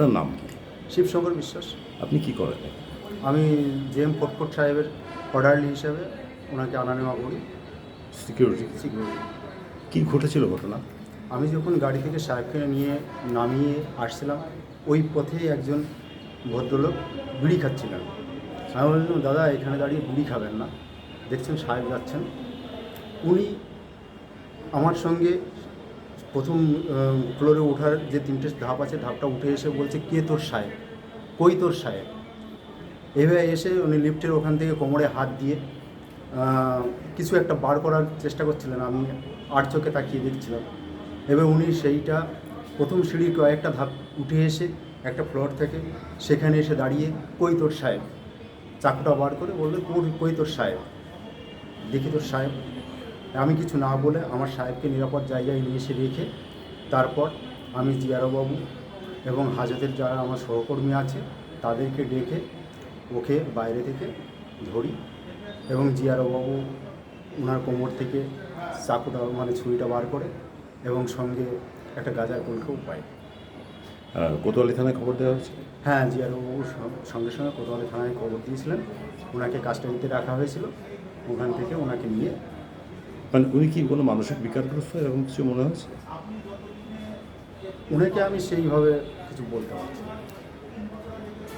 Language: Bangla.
আপনার নাম কি? শিবশঙ্কর বিশ্বাস। আপনি কি করেন? আমি জে এম ফটফট সাহেবের অর্ডারলি হিসেবে ওনাকে আনা নেওয়া করি। সিকিউরিটি। সিকিউরিটি। কী ঘটেছিল ঘটনা? আমি যখন গাড়ি থেকে সাহেবকে নিয়ে নামিয়ে আসছিলাম ওই পথেই একজন ভদ্রলোক বিড়ি খাচ্ছিলেন। আমি বললাম দাদা এখানে দাঁড়িয়ে বিড়ি খাবেন না। দেখছেন সাহেব যাচ্ছেন। উনি আমার সঙ্গে প্রথম ফ্লোরে ওঠার যে তিনটে ধাপ আছে, ধাপটা উঠে এসে বলছে, কে তোর সাহেব কই তোর সাহেব এভাবে এসে উনি লিফটের ওখান থেকে কোমরে হাত দিয়ে কিছু একটা বার করার চেষ্টা করছিলেন, আমি আর চোখে তাকিয়ে দেখছিলাম। এবার উনি সেইটা, প্রথম সিঁড়ির কয়েকটা ধাপ উঠে এসে একটা ফ্লোর থেকে সেখানে এসে দাঁড়িয়ে, কই তোর সাহেব চাকুটা বার করে বলল, "কোর- কই তোর সাহেব দেখি তোর সাহেব আমি কিছু না বলে আমার সাহেবকে নিরাপদ জায়গায় নিয়ে এসে রেখে তারপর আমি জিয়ারবাবু এবং হাজতের যারা আমার সহকর্মী আছে তাদেরকে ডেকে ওকে বাইরে থেকে ধরি এবং জিয়ারবাবু ওনার কোমর থেকে চাকুটা মানে ছুরিটা বার করে এবং সঙ্গে একটা গাজার কলকেও পাই আহ, কোতোয়ালি থানায় খবর দেওয়া হয়েছে? হ্যাঁ জিয়ারবাবু সঙ্গে সঙ্গে কোতোয়ালি থানায় খবর দিয়েছিলেন। ওনাকে কাস্টাডিতে রাখা হয়েছিল। ওখান থেকে ওনাকে নিয়ে মানে উনি কি কোনো মানসিক বিকারগ্রস্ত এরকম কিছু মনে হয়েছে উনিকে আমি সেইভাবে কিছু বলতে পারছি।